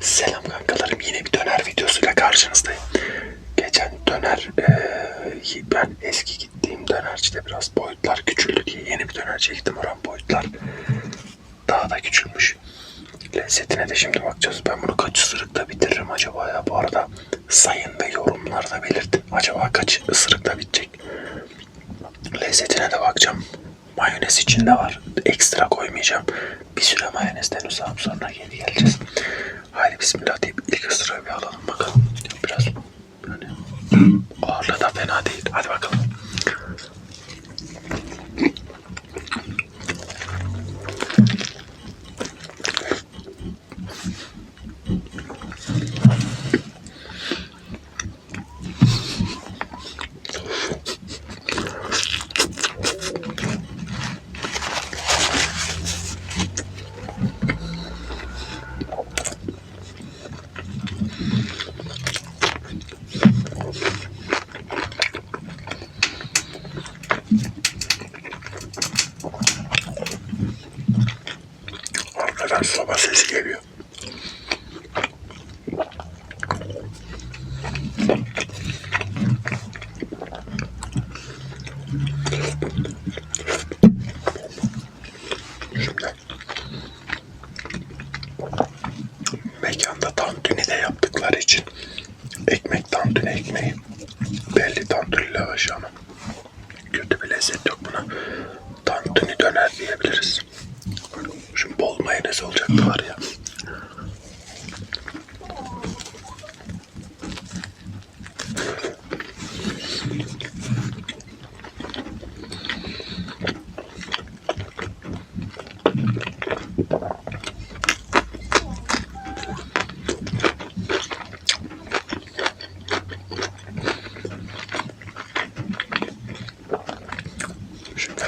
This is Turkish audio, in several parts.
Selam kankalarım yine bir döner videosuyla karşınızdayım. Geçen döner eee, ben eski gittiğim dönercide biraz boyutlar küçüldü diye yeni bir dönerciye gittim oran boyutlar daha da küçülmüş. Lezzetine de şimdi bakacağız. Ben bunu kaç ısırıkta bitiririm acaba ya? Bu arada sayın ve yorumlarda belirtin. Acaba kaç ısırıkta bitecek? Lezzetine de bakacağım. Mayonez içinde var. Ekstra koymayacağım. Bir süre mayonezden uzağım sonra geri geleceğiz. Haydi bismillah deyip ilk ısırığı bir alalım bakalım. Biraz böyle ağırlığı da fena değil. Hadi bakalım. Arkadan soba sesi geliyor. Mekanda tantuni de yaptıkları için ekmek tantuni ekmeği belli tantuni lavaşı ama kötü bir lezzet yok buna. Tantuni döner diyebiliriz. Bol mayonez olacaktı var ya. Şimdi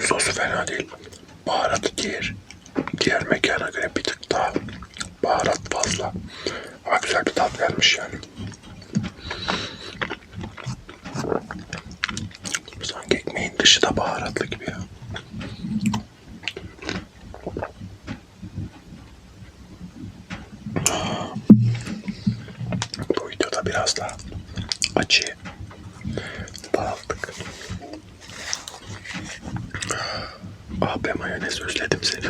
Sosu fena değil. Baharatı diğer. Diğer mekana göre bir tık daha baharat fazla. Ama güzel bir tat vermiş yani. Sanki ekmeğin dışı da baharatlı gibi ya. Bu videoda biraz daha acı Ah be mayonez özledim seni.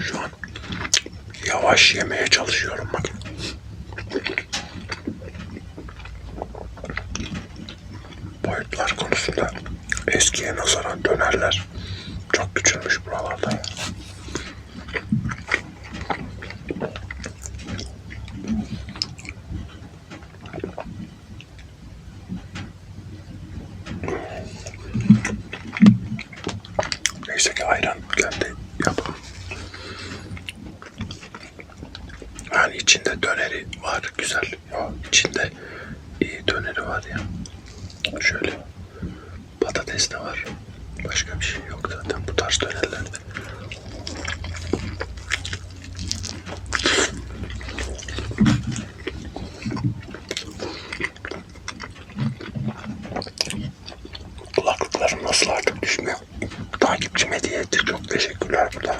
Şu an yavaş yemeye çalışıyorum boyutlar konusunda eskiye nazaran dönerler çok küçülmüş buralarda. ya. Neyse ki ayran geldi yapalım. Yani içinde döneri var güzel. Ya içinde iyi döneri var ya. Şöyle patates de var. Başka bir şey yok zaten bu tarz dönerlerde. Kulaklıklarım nasıl artık düşmüyor. Takipçim hediye. Çok teşekkürler buradan.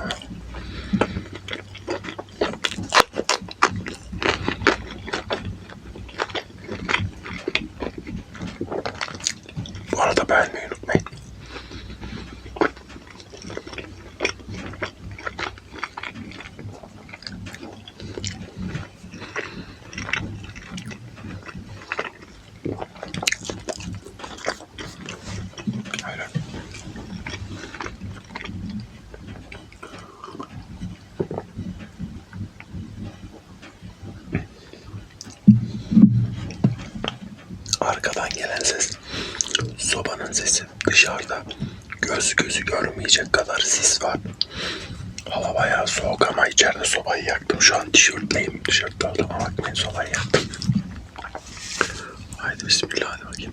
Sobanın sesi dışarıda göz gözü görmeyecek kadar sis var. Hava bayağı soğuk ama içeride sobayı yaktım. Şu an tişörtleyim. Tişörtte olduğuma bakmayın sobayı yaktım. Haydi bismillah hadi bakayım.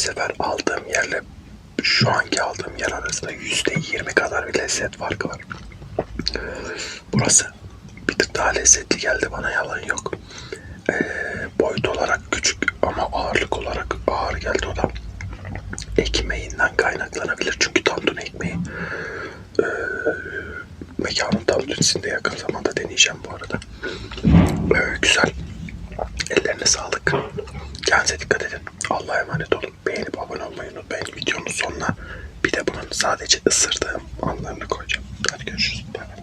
Sefer aldığım yerle şu anki aldığım yer arasında yüzde yirmi kadar bir lezzet farkı var. Burası bir tık daha lezzetli geldi bana yalan yok. Ee, boyut olarak küçük ama ağırlık olarak ağır geldi o da. Ekmeğinden kaynaklanabilir çünkü tantuni ekmeği ee, mekanın tantunisinde yakın zamanda deneyeceğim bu arada. Ee, güzel. Ellerine sağlık. Kendinize dikkat edin. Allah'a emanet olun. Beğenip abone olmayı unutmayın. Videonun sonuna bir de bunun sadece ısırdığım anlarını koyacağım. Hadi görüşürüz. Bay.